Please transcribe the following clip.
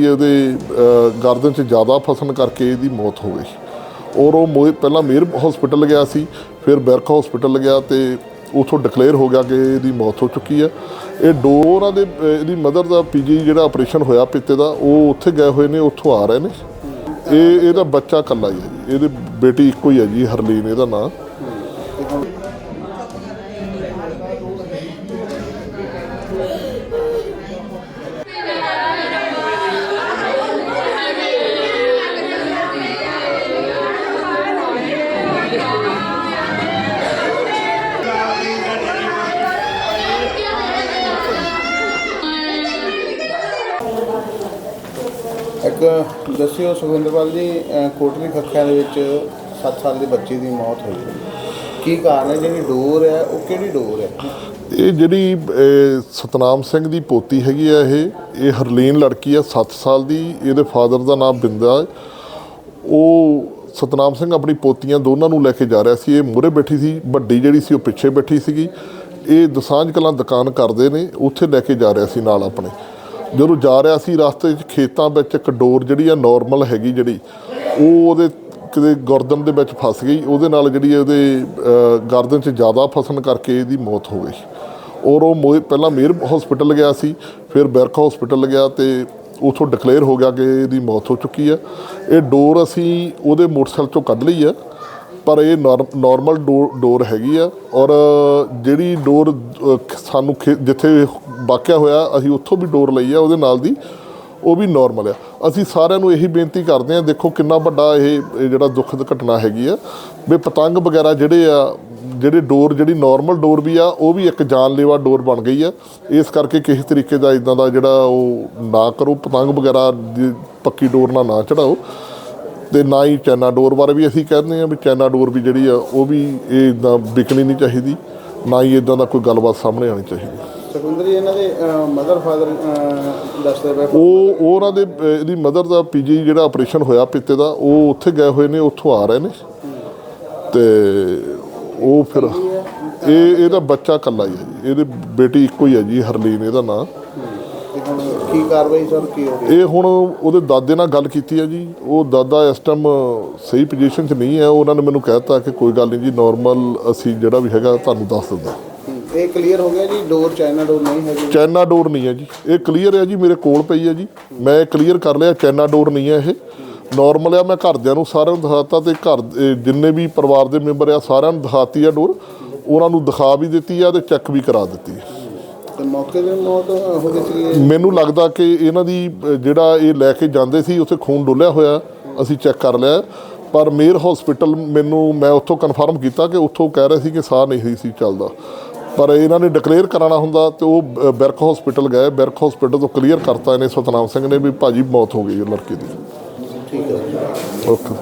ਜਿਹੜੀ ਇਹਦੇ ਗਰਦਨ 'ਚ ਜ਼ਿਆਦਾ ਫਸਣ ਕਰਕੇ ਇਹਦੀ ਮੌਤ ਹੋ ਗਈ। ਔਰ ਉਹ ਮੋਏ ਪਹਿਲਾਂ ਮੇਰ ਹਸਪੀਟਲ ਗਿਆ ਸੀ, ਫਿਰ ਬੈਰਕ ਹਸਪੀਟਲ ਗਿਆ ਤੇ ਉਥੋਂ ਡਿਕਲੇਅਰ ਹੋ ਗਿਆ ਕਿ ਇਹਦੀ ਮੌਤ ਹੋ ਚੁੱਕੀ ਹੈ। ਇਹ ਡੋਰਾਂ ਦੇ, ਇਹਦੀ ਮਦਰ ਦਾ ਪੀਜੀ ਜਿਹੜਾ ਆਪਰੇਸ਼ਨ ਹੋਇਆ, ਪਿੱਤੇ ਦਾ, ਉਹ ਉੱਥੇ ਗਏ ਹੋਏ ਨੇ, ਉੱਥੋਂ ਆ ਰਹੇ ਨੇ। ਇਹ, ਇਹਦਾ ਬੱਚਾ ਇਕੱਲਾ ਹੀ ਹੈ ਜੀ। ਇਹਦੇ ਬੇਟੀ ਇੱਕੋ ਹੀ ਹੈ ਜੀ, ਹਰਲੀਨ, ਇਹਦਾ ਨਾਂ। ਇੱਕ ਦੱਸਿਓ ਸੁਖਿੰਦਰਪਾਲ ਜੀ ਅਹ ਕੋਟਲੀ ਖੱਖਿਆਂ ਦੇ ਵਿੱਚ 7 ਸਾਲ ਦੀ ਬੱਚੀ ਦੀ ਮੌਤ ਹੋਈ ਹੈ। ਕੀ ਕਾਰਨ ਹੈ? ਜਿਹੜੀ ਡੋਰ ਹੈ ਉਹ ਕਿਹੜੀ ਡੋਰ ਹੈ? ਇਹ ਜਿਹੜੀ ਅਹ, ਸਤਨਾਮ ਸਿੰਘ ਦੀ ਪੋਤੀ ਹੈਗੀ ਆ ਇਹ ਇਹ ਹਰਲੀਨ ਲੜਕੀ ਆ 7 ਸਾਲ ਦੀ ਇਹਦੇ ਫਾਦਰ ਦਾ ਨਾਮ ਬਿੰਦਾ ਹੈ। ਉਹ ਸਤਨਾਮ ਸਿੰਘ ਆਪਣੀ ਪੋਤੀਆਂ ਦੋਨਾਂ ਨੂੰ ਲੈ ਕੇ ਜਾ ਰਿਹਾ ਸੀ। ਇਹ ਮੂਹਰੇ ਬੈਠੀ ਸੀ ਵੱਡੀ ਜਿਹੜੀ ਸੀ ਉਹ ਪਿੱਛੇ ਬੈਠੀ ਸੀਗੀ। ਇਹ ਦਸਾਂਝ ਕਲਾਂ ਦੁਕਾਨ ਕਰਦੇ ਨੇ ਉੱਥੇ ਲੈ ਕੇ ਜਾ ਰਿਹਾ ਸੀ ਨਾਲ ਆਪਣੇ। ਜਦੋਂ ਜਾ ਰਿਹਾ ਸੀ ਰਸਤੇ 'ਚ ਖੇਤਾਂ ਵਿੱਚ ਇੱਕ ਡੋਰ ਜਿਹੜੀ ਆ ਨਾਰਮਲ ਹੈਗੀ ਜਿਹੜੀ, ਉਹ ਉਹਦੇ ਕਿਤੇ ਗਰਦਨ ਦੇ ਵਿੱਚ ਫਸ ਗਈ। ਉਹਦੇ ਨਾਲ ਜਿਹੜੀ ਉਹਦੇ ਗਰਦਨ 'ਚ ਜ਼ਿਆਦਾ ਫਸਣ ਕਰਕੇ ਇਹਦੀ ਮੌਤ ਹੋ ਗਈ। ਔਰ ਉਹ ਮੋਏ, ਪਹਿਲਾਂ ਮੇਰ ਹਸਪੀਟਲ ਗਿਆ ਸੀ, ਫਿਰ ਬੈਰਕ ਹਸਪੀਟਲ ਗਿਆ ਤੇ ਉਥੋਂ ਡਿਕਲੇਅਰ ਹੋ ਗਿਆ ਕਿ ਇਹਦੀ ਮੌਤ ਹੋ ਚੁੱਕੀ ਹੈ ਇਹ ਡੋਰ ਅਸੀਂ ਉਹਦੇ ਮੋਟਰਸਾਈਕਲ ਚੋਂ ਕੱਢ ਲਈ ਆ। ਪਰ ਇਹ ਨਾਰਮਲ ਡੋਰ ਹੈਗੀ ਆ ਔਰ ਜਿਹੜੀ ਡੋਰ ਸਾਨੂੰ ਖੇ- ਜਿੱਥੇ ਵਾਕਿਆ ਹੋਇਆ ਅਸੀਂ ਉੱਥੋਂ ਵੀ ਡੋਰ ਲਈ ਆ, ਉਹਦੇ ਨਾਲ ਦੀ ਉਹ ਵੀ ਨਾਰਮਲ ਆ। ਅਸੀਂ ਸਾਰਿਆਂ ਨੂੰ ਇਹੀ ਬੇਨਤੀ ਕਰਦੇ ਹਾਂ, ਦੇਖੋ ਕਿੰਨਾ ਵੱਡਾ ਇਹ ਜਿਹੜਾ ਦੁਖਦ ਘਟਨਾ ਹੈਗੀ ਆ। ਵੀ ਪਤੰਗ ਵਗੈਰਾ ਜਿਹੜੇ ਆ, ਜਿਹੜੇ ਡੋਰ ਜਿਹੜੀ ਨਾਰਮਲ ਡੋਰ ਵੀ ਆ, ਉਹ ਵੀ ਇੱਕ ਜਾਨਲੇਵਾ ਡੋਰ ਬਣ ਗਈ ਆ। ਇਸ ਕਰਕੇ ਕਿਸੇ ਤਰੀਕੇ ਦਾ ਇਦਾਂ ਦਾ ਜਿਹੜਾ ਉਹ ਨਾ ਕਰੋ, ਪਤੰਗ ਵਗੈਰਾ ਦੀ ਪੱਕੀ ਡੋਰ ਨਾਲ ਨਾ ਚੜਾਓ। ਤੇ ਨਾ ਹੀ ਚਾਈਨਾ ਡੋਰ ਬਾਰੇ ਵੀ ਅਸੀਂ ਕਹਿੰਦੇ ਆ ਵੀ ਚਾਈਨਾ ਡੋਰ ਵੀ ਜਿਹੜੀ ਆ ਉਹ ਵੀ ਇਹ ਇਦਾਂ ਵਿਕਣੀ ਨਹੀਂ ਚਾਹੀਦੀ ਨਾ ਹੀ ਇਦਾਂ ਦਾ ਕੋਈ ਗੱਲਬਾਤ ਸਾਹਮਣੇ ਆਣੀ ਚਾਹੀਦੀ। ਸੁਖਿੰਦਰ ਜੀ ਇਹਨਾਂ ਦੇ ਮਦਰ ਫਾਦਰ ਦੱਸਦੇ ਪਏ ਉਹ ਉਹ ਉਹਨਾਂ ਦੇ ਇਹਦੀ ਮਦਰ ਦਾ ਪੀਜੀ ਜਿਹੜਾ ਆਪਰੇਸ਼ਨ ਹੋਇਆ ਪਿੱਤੇ ਦਾ ਉਹ ਉੱਥੇ ਗਏ ਹੋਏ ਨੇ ਉੱਥੋਂ ਆ ਰਹੇ ਨੇ। ਤੇ ਉਹ ਫਿਰ ਇਹ ਇਹਦਾ ਬੱਚਾ ਇਕੱਲਾ ਹੀ ਹੈ ਜੀ ਇਹਦੀ ਬੇਟੀ ਇੱਕੋ ਹੀ ਹੈ ਜੀ ਹਰਲੀਨ ਇਹਦਾ ਨਾਂ। ਤੇ ਹੁਣ ਕੀ ਕਾਰਵਾਈ ਸਰ ਕੀ ਹੋ ਰਹੀ ਇਹ ਹੁਣ ਉਹਦੇ ਦਾਦੇ ਨਾਲ ਗੱਲ ਕੀਤੀ ਹੈ ਜੀ। ਉਹ ਦਾਦਾ ਇਸ ਟਾਈਮ ਸਹੀ ਪੋਜੀਸ਼ਨ 'ਚ ਨਹੀਂ ਹੈ। ਉਹਨਾਂ ਨੇ ਮੈਨੂੰ ਕਹਿਤਾ ਕਿ ਕੋਈ ਗੱਲ ਨਹੀਂ ਜੀ ਨਾਰਮਲ ਅਸੀਂ ਜਿਹੜਾ ਵੀ ਹੈਗਾ ਤੁਹਾਨੂੰ ਦੱਸ ਦਿੰਦੇ ਇਹ ਕਲੀਅਰ ਹੋ ਗਿਆ ਜੀ ਡੋਰ ਚਾਈਨਾ ਡੋਰ ਨਹੀਂ ਹੈਗੀ ਚਾਈਨਾ ਡੋਰ ਨਹੀਂ ਹੈ ਜੀ। ਇਹ ਕਲੀਅਰ ਹੈ ਜੀ ਮੇਰੇ ਕੋਲ ਪਈ ਹੈ ਜੀ। ਮੈਂ ਕਲੀਅਰ ਕਰ ਲਿਆ ਚਾਈਨਾ ਡੋਰ ਨਹੀਂ ਹੈ ਇਹ। ਨਾਰਮਲ ਆ ਮੈਂ ਘਰਦਿਆਂ ਨੂੰ ਸਾਰਿਆਂ ਨੂੰ ਦਿਖਾਤਾ ਤੇ ਘਰ ਇਹ ਜਿੰਨੇ ਵੀ ਪਰਿਵਾਰ ਦੇ ਮੈਂਬਰ ਆ ਸਾਰਿਆਂ ਨੂੰ ਦਿਖਾਤੀ ਆ ਡੋਰ ਉਹਨਾਂ ਨੂੰ ਦਿਖਾ ਵੀ ਦਿੱਤੀ ਆ ਤੇ ਚੈੱਕ ਵੀ ਕਰਾ ਦਿੱਤੀ ਹੈ ਤੇ ਮੌਕੇ ਤੇ ਮੌਤ ਹੋ ਗਈ ਸੀ ਮੈਨੂੰ ਲੱਗਦਾ ਕਿ ਇਹਨਾਂ ਦੀ ਜਿਹੜਾ ਇਹ ਲੈ ਕੇ ਜਾਂਦੇ ਸੀ ਉੱਥੇ ਖੂਨ ਡੋਲਿਆ ਹੋਇਆ ਅਸੀਂ ਚੈੱਕ ਕਰ ਲਿਆ। ਪਰ ਮੇਰ ਹਸਪੀਟਲ ਮੈਨੂੰ ਮੈਂ ਉੱਥੋਂ ਕਨਫਰਮ ਕੀਤਾ ਕਿ ਉੱਥੋਂ ਕਹਿ ਰਹੇ ਸੀ ਕਿ ਸਾਹ ਨਹੀਂ ਸੀ ਚੱਲਦਾ। ਪਰ ਇਹਨਾਂ ਨੇ ਡਿਕਲੇਅਰ ਕਰਾਉਣਾ ਹੁੰਦਾ ਤੇ ਉਹ ਬੈਰਕ ਹਸਪੀਟਲ ਗਏ। ਬੈਰਕ ਹਸਪੀਟਲ ਤੋਂ ਕਲੀਅਰ ਕਰਤਾ ਇਹਨੇ ਸਤਨਾਮ ਸਿੰਘ ਨੇ ਵੀ ਭਾਜੀ ਮੌਤ ਹੋ ਗਈ ਲੜਕੇ ਦੀ। ਠੀਕ ਹੈ। ਓਕੇ